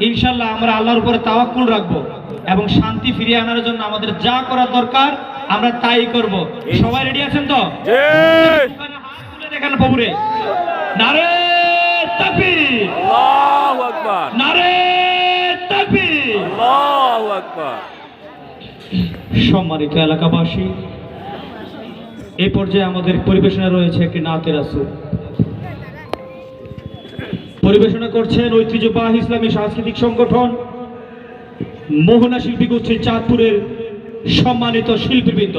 ইনশাল্লাহ আমরা আল্লাহর উপরে তাওয়াক্কুল রাখব এবং শান্তি ফিরিয়ে আনার জন্য আমাদের যা করা দরকার আমরা তাই করব। সবাই রেডি আছেন তো? দেখান নারে তাকবীর। আল্লাহু আকবার। নারে তাকবীর। আল্লাহু আকবার। সম্মানিত এলাকাবাসী এই পর্যায়ে আমাদের পরিবেশনা রয়েছে একটি নাতের আসুর পরিবেশনা করছেন ঐতিহ্যবাহী ইসলামী সাংস্কৃতিক সংগঠন মোহনা শিল্পী গোষ্ঠী চাঁদপুরের সম্মানিত শিল্পীবৃন্দ।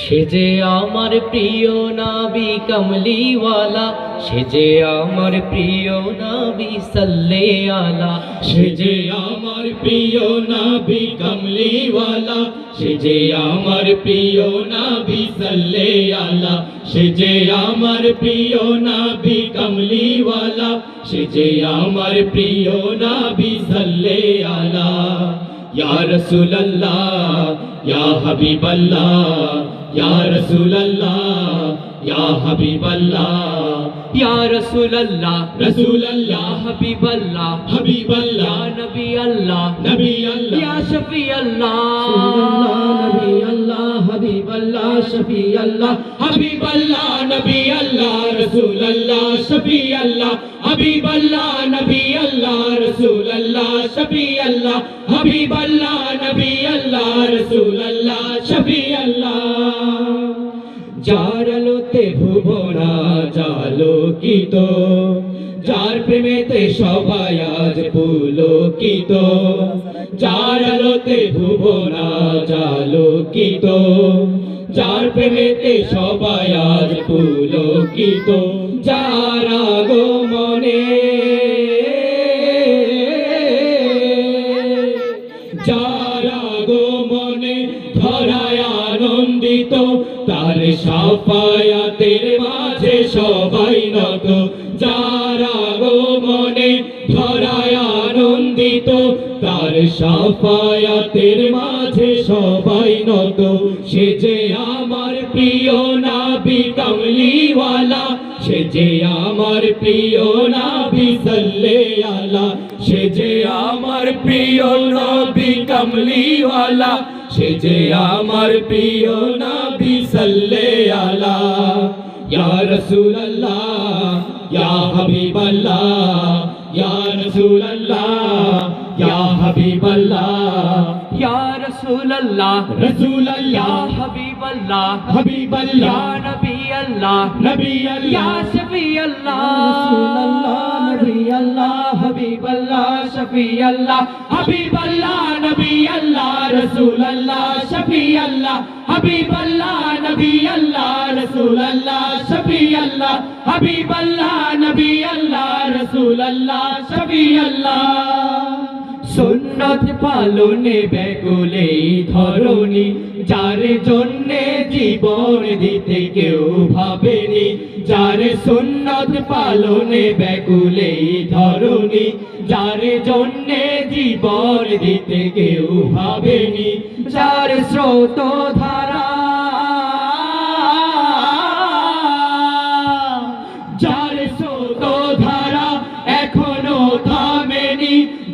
সে যে আমার প্রিয় নাবি কমলিওয়ালা সে যে আমার প্রিয় নবী সাল্লে আলা সে যে আমার প্রিয় নবী কমলিওয়ালা, সে যে আমার প্রিয় নবী সাল্লে আলা সে যে আমার প্রিয় নবী কমলিওয়ালা, সে যে আমার প্রিয় নবী সাল্লে আলা ইয়া রাসূলুল্লাহ, ইয়া হাবিবাল্লাহ, ইয়া রাসূলুল্লাহ या हबीब अल्लाह या रसूल अल्लाह रसूल अल्लाह हबीब अल्लाह हबीब अल्लाह नबी अल्लाह नबी अल्लाह या शफी अल्लाह नबी अल्लाह हबीब अल्लाह शफी अल्लाह हबीब अल्लाह नबी अल्लाह रसूल अल्लाह शफी अल्लाह हबीब अल्लाह नबी अल्लाह रसूल ভুবনা জালোকিত, যার প্রেমেতে সবাই আজ পুলকিত। যার আলোতে ভুবনা জালোকিত, যার প্রেমেতে সবাই আজ পুলকিত। যার আগমনে যার আগমনে ধরায় আনন্দিত, তার সাফায়াতের মাঝে সবাই নত যার আগমনে ধরায় আনন্দিত, তার সাফায়াতের মাঝে সবাই নত সে যে আমার প্রিয় নাবি কমলিওয়ালা, সে যে আমার প্রিয় নাবি সাল্লে আলা সে যে আমার প্রিয় নবী কমলিওয়ালা সে যে আমার প্রিয় নবী সাল্লে আলা। ইয়া রাসূল আল্লাহ ইয়া হাবিব আল্লাহ ইয়া রাসূল আল্লাহ ইয়া হাবিব আল্লাহ ইয়া রাসূল আল্লাহ রাসূল আল্লাহ হাবিব আল্লাহ হাবিব নবী আল্লাহ নবী আল্লাহ ইয়া শফি আল্লাহ রাসূল আল্লাহ নবী আল্লাহ শফি আল্লাহ হাবিব আল্লাহ নবী আল্লাহ রাসূল আল্লাহ শফি আল্লাহ হাবিব আল্লাহ নবী আল্লাহ রাসূল আল্লাহ শফি আল্লাহ হাবিব আল্লাহ নবী আল্লাহ রাসূল আল্লাহ শফি আল্লাহ। সুন্নত পালনে ব্যাকুলে ধরণী, যার জন্যে জীবন দিতে কেউ ভাবেনি, যার সুন্নত পালনে ব্যাকুলে ধরণী, যার জন্যে জীবন দিতে কেউ ভাবেনি, যার স্রোত ধারা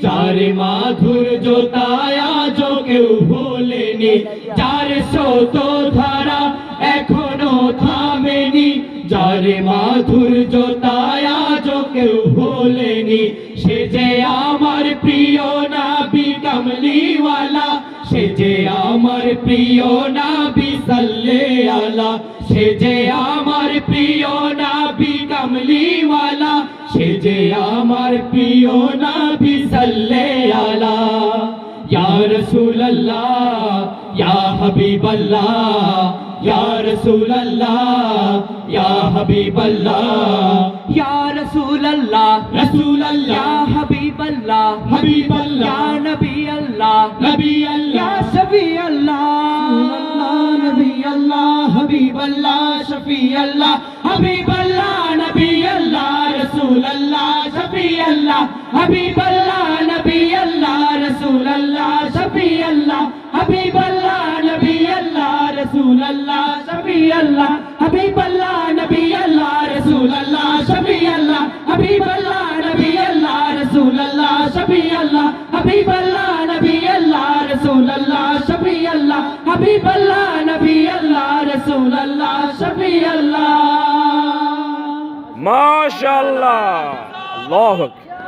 যার মাধুর্যতায় আজ কেউ ভোলেনি, যার স্রোত ধারা এখনও থামেনি, যার মাধুর্যতায় আজ কেউ ভোলেনি, সে যে আমার প্রিয় নাবি কমলিওয়ালা, সে যে আমার প্রিয় নাবি সাল্লে আলা সে যে আমার প্রিয় নাবি কমলিওয়ালা সে যে আমার প্রিয় নাবি সাল্লে আলা ইয়া রাসূল আল্লাহ ইয়া হাবিব আল্লাহ ইয়া রাসূল আল্লাহ ইয়া হাবিব আল্লাহ ইয়া রাসূল আল্লাহ রাসূল আল্লাহ ইয়া হাবিব আল্লাহ হাবিব ইয়া নবী আল্লাহ নবী আল্লাহ ইয়া শফি আল্লাহ নবী আল্লাহ শফি আল্লাহ হাবিবাল্লাহ নবী আল্লাহ রাসূল আল্লাহ শফি আল্লাহ হাবিব আল্লাহ নবী আল্লাহ রাসূল আল্লাহ শফি আল্লাহ হাবিব আল্লাহ নবী আল্লাহ রাসূল আল্লাহ আল্লাহ হাবিব আল্লাহ নবী আল্লাহ রসুল আল্লাহ শফি আল্লাহ হাবিব আল্লাহ নবী আল্লাহ রসুল আল্লাহ শফি আল্লাহ হাবিব আল্লাহ নবী আল্লাহ রসুল আল্লাহ শফি আল্লাহ হাবিব আল্লাহ নবী আল্লাহ মাশাআল্লাহ। আল্লাহু